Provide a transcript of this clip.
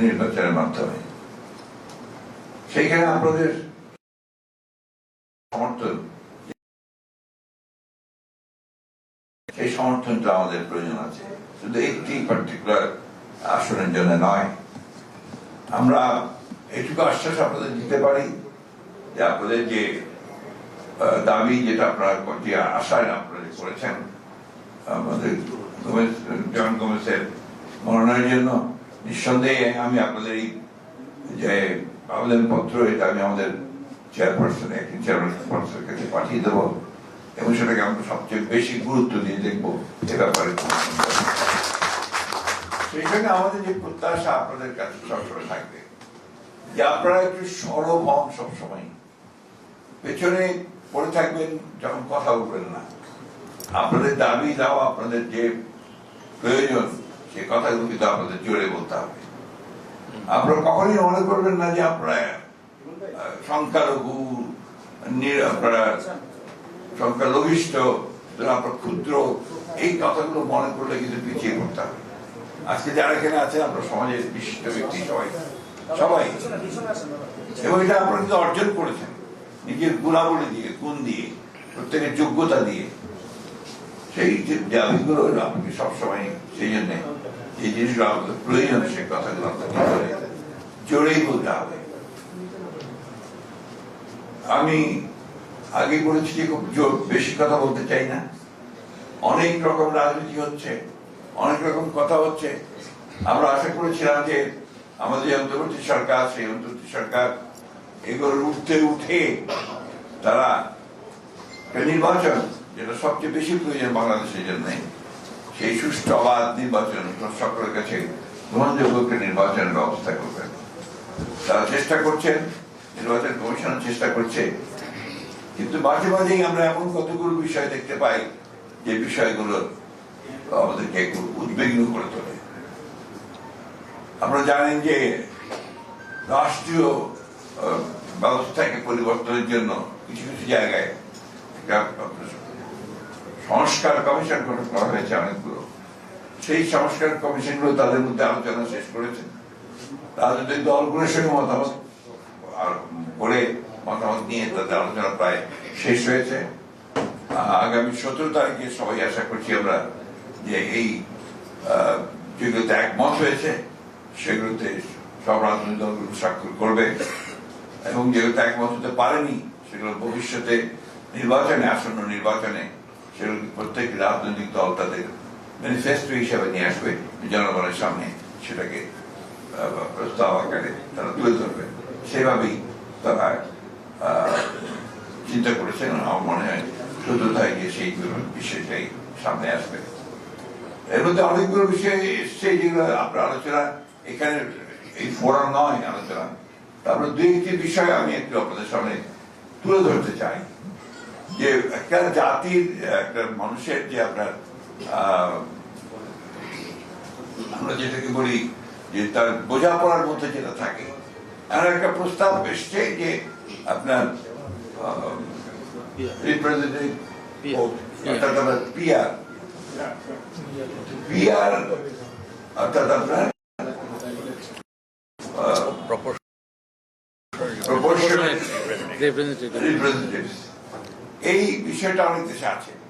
নির্বাচনের মাধ্যমে। সেইখানে আপনাদের সমর্থন, সেই সমর্থনটা আমাদের প্রয়োজন আছে। শুধু একটি পার্টিকুলার আসনের জন্য নয়। আমরা এটুকু আশ্বাস আপনাদের দিতে পারি যে আপনাদের যে দাবি যেটা আপনারা যে আশায় আপনারা করেছেন, আমাদের জন গোমেজের মনোনয়নের জন্য নিঃসন্দেহে আমি আপনাদের এই যে আবেদনপত্র এটা আমি আমাদের চেয়ারপারসন একটি চেয়ারপারসনের কাছে পাঠিয়ে দেবো এবং সেটাকে আমরা সবচেয়ে বেশি গুরুত্ব দিয়ে দেখব এ ব্যাপারে। সঙ্গে আমাদের যে প্রত্যাশা আপনাদের কাছে সবসময় থাকবে যে আপনারা একটু সরব হন সবসময়। পেছনে পড়ে থাকবেন যখন কথা বলবেন না। আপনাদের দাবি দাও আপনাদের যে প্রয়োজন সে কথাগুলো কিন্তু আপনাদের জোরে বলতে হবে। আপনারা কখনই মনে করবেন না যে আপনারা সংখ্যালঘু আপনারা সংখ্যালঘিষ্ঠ আপনার ক্ষুদ্র, এই কথাগুলো মনে করলে কিন্তু পিছিয়ে পড়তে হবে। আজকে যারা এখানে আছে আমরা সমাজের বিশিষ্ট ব্যক্তি সবাই। সবাই। এবং এটা আপনারা কিন্তু অর্জন করেছেন। নিজের গুণাবলী দিয়ে, গুণ দিয়ে, প্রত্যেকের যোগ্যতা দিয়ে। সেই যে আপনাকে সবসময় সেই জন্য আমি আগে বলেছি যে খুব বেশি কথা বলতে চাই না। অনেক রকম রাজনীতি হচ্ছে, অনেক রকম কথা হচ্ছে। আমরা আশা করেছিলাম যে আমাদের যে অন্তর্বর্তী সরকার, সেই অন্তর্বর্তী সরকার এগুলোর উঠতে উঠে তারা নির্বাচন, যেটা সবচেয়ে বেশি প্রয়োজন বাংলাদেশের জন্য। সেই সুষ্ঠু অবাধ নির্বাচন সকলের কাছে গ্রহণযোগ্য একটা নির্বাচনের ব্যবস্থা করবেন। তারা চেষ্টা করছেন, নির্বাচন কমিশন চেষ্টা করছে। কিন্তু মাঝে মাঝেই আমরা এমন কতগুলো বিষয় দেখতে পাই, যে বিষয়গুলো আমাদেরকে উদ্বিগ্ন করে তোলে। আপনারা জানেন যে রাষ্ট্রীয় ব্যবস্থাকে পরিবর্তনের জন্য কিছু কিছু জায়গায় সংস্কার কমিশন গঠন করা হয়েছে অনেকগুলো। সেই সংস্কার কমিশনগুলো তাদের মধ্যে আলোচনা শেষ করেছে। রাজনৈতিক দলগুলোর সঙ্গে মতামত করে মতামত নিয়ে তাদের আলোচনা প্রায় শেষ হয়েছে। আগামী সতেরো তারিখে সবাই আশা করছি আমরা যে এই যেগুলোতে একমত হয়েছে, সেগুলোতে সব রাজনৈতিক দলগুলো স্বাক্ষর করবে। এবং যেগুলোতে একমত হতে পারেনি, সেগুলো ভবিষ্যতে নির্বাচনে, আসন্ন নির্বাচনে প্রত্যেক রাজনৈতিক দল তাদের ম্যানিফেস্টো হিসাবে নিয়ে আসবে জনগণের সামনে সেটাকে প্রস্তাব আকারে তারা তুলে ধরবে সেভাবেই তারা চিন্তা করেছেন আমার মনে হয় শুদ্ধতায় গিয়ে সেইগুলো বিষয়টাই সামনে আসবে এর মধ্যে অনেকগুলো বিষয় এসছে যেগুলো আপনার আলোচনা এখানে এই ফোরাম নয় আলোচনা তারপরে দুই একটি বিষয় আমি একটু আপনাদের সামনে তুলে ধরতে চাই যে একটা জাতির একটা মানুষের যে আপনার আমরা যেটাকে বলি যে তার বোঝাপড়ার মধ্যে যেটা থাকে আর একটা প্রস্তাব এসছে যে আপনার রিপ্রেজেন্টেটিভ অর্থাৎ আপনার পিআর পিআর অর্থাৎ আপনার প্রপোর্শনাল representative. রিপ্রেজেন্টেটিভস এই বিষয়টা অনেক দেশে আছে।